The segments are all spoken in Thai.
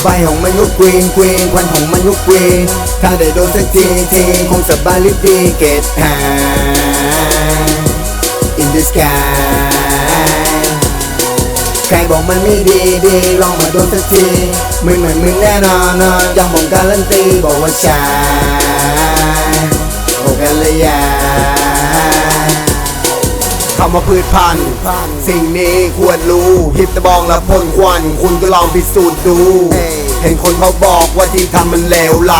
ไฟของมันยุกกรีนกรีนควันของมันยุกกรีนถ้าได้โดนสักทีทีคงสบายลิบดีเกตหา in the sky ใครบอกมันไม่ดีดีลองมาโดนสักทีมึงเหมือนมึงแน่นอนนอนยังบอกการันตีบอกว่าใช่บอกกันเลยยาคำว่าพืชพันธุ์สิ่งนี้ควรรู้ฮิปตะบองและพ่นควัน คุณก็ลองพิสูจน์ดู เห็นคนเขาบอกว่าที่ทำมันเลวไหล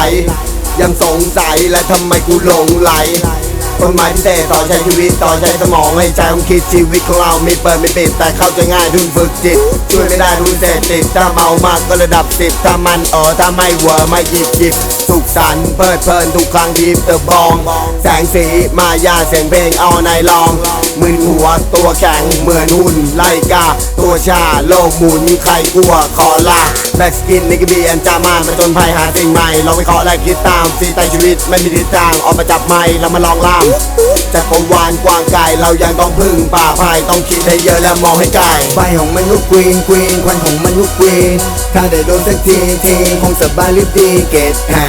ยังสงสัยและทำไมกูหลงไหลต้นไม้พิเศษต่อใช้ชีวิตต่อใช้สมองให้ใจของคิดชีวิตของเราไม่เปิดไม่ปิดแต่เข้าใจง่ายทุนฝึกจิต ช่วยไม่ได้ทุนเสพติดถ้าเมามากก็ระดับสิบถ้ามันเออถ้าไม่เวอร์ไม่หยิบหยิบสุขสันต์เพลิดเพลินทุกครั้งที่เติบบอง แสงสีมายาเสียงเพลงเอาในลองมึนหัวตัวแข็งเหมือนหุ่นไล่กาตัวชาโลกหมุนใครกลัวขอลา แบ็กสกินนิกบีแอนจามานมาจนภัยหาสิ่งใหม่ลองไปเคาะและคิดตามสีไตชีวิตไม่มีทิศทางออกมาจับไม้แล้วมาลองล่ามจากกวานกว้างไกลเรายังต้องพึ่งป่าพายต้องคิดให้เยอะและมองให้ไกลไฟของมันยุกกรีนกรีนควันของมันยุกกรีนถ้าได้โดนสักทีทีคงสบายลิบดีเกตหา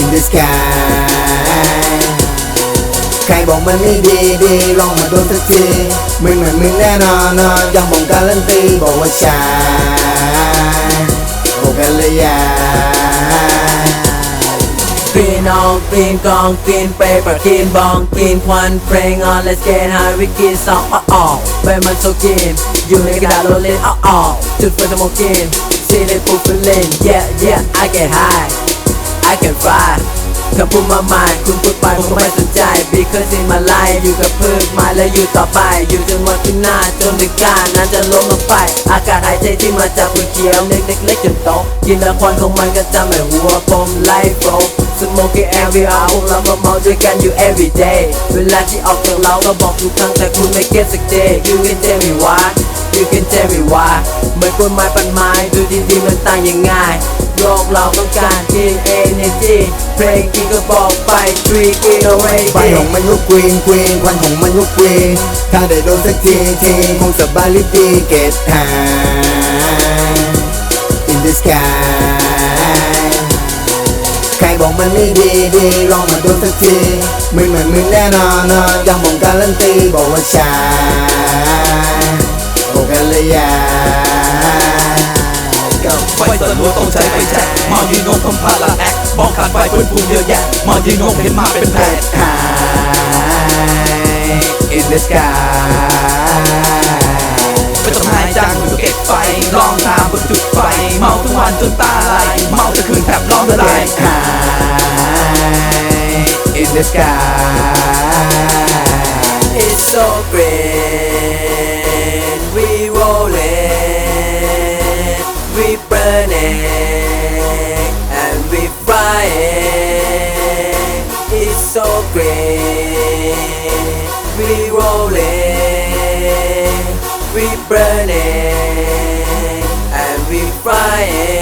in the sky ใครบอกมันไม่ดีดีลองมาดนสักทีมึงเหมือนมึงแน่นอนนอนยังบอกการันตีบอกว่าใช่บอกกันเลยอย่ากรีนออกกรีนกองกรีนเปปอร์กรีนบองกรีนควันเพลงออน let's get high วิกินสองอ้อออไปมันโซกินอยู่ในกระดาษโรลเล่นอ้ออ้อจุดไฟสโมกินซีเลปูฟิลเล่น yeah yeah I get high I can fly คำพูดมากมายคุณพูดไปผมไม่สนใจ because in my life อยู่กับพืชไม้และอยู่ต่อไป อยู่จนวันข้างหน้าจนถึงการนั้นจะล้มลงไป อากาศหายใจที่มาจากพืชเขียวเล็กๆเล็กจนโตกินล้วควันของมันก็จะไม่หัวผมไล่โฟ Smoking every hour พวกเราก็เมาด้วยกันอยู่ every day เวลาที่ออกจากเราก็บอกทุกครั้งแต่คุณไม่เก็ตสัก day You can tell me why You can tell me why เหมือนกล้วยไม้ปันไม้ดูดีๆมันต่างยังไง โลกเราต้องการกิน energy เพลงกินก็บอกไป three กิน away ไฟของมันยุกกรีนกรีนควันของมันยุกกรีนถ้าได้โดนสักทีทีคงสบายลิบดีเกตหา in the sky ใครบอกมันไม่ดีดีลองมาโดนสักทีมึงเหมือนมึงแน่นอนนอนยังบอกการันตีบอกว่าใช่บอกกันเลยยา ไฟสลัวต้องใช้ไฟแจ็คมายืนงงคำพาละแอคบ้องขาดไฟปืนปุ่มเยอะแยะมายืนงงเห็นมาเป็นแผล high in the sky ไม่ต้องหายจังอยู่กับเก็บไฟ ลองตามฝึกจุดไฟ เมาทุกวันจนตาลายเมาจะคืนแทบร้องละลาย high in the sky It's so great great We rolling We burning And we flying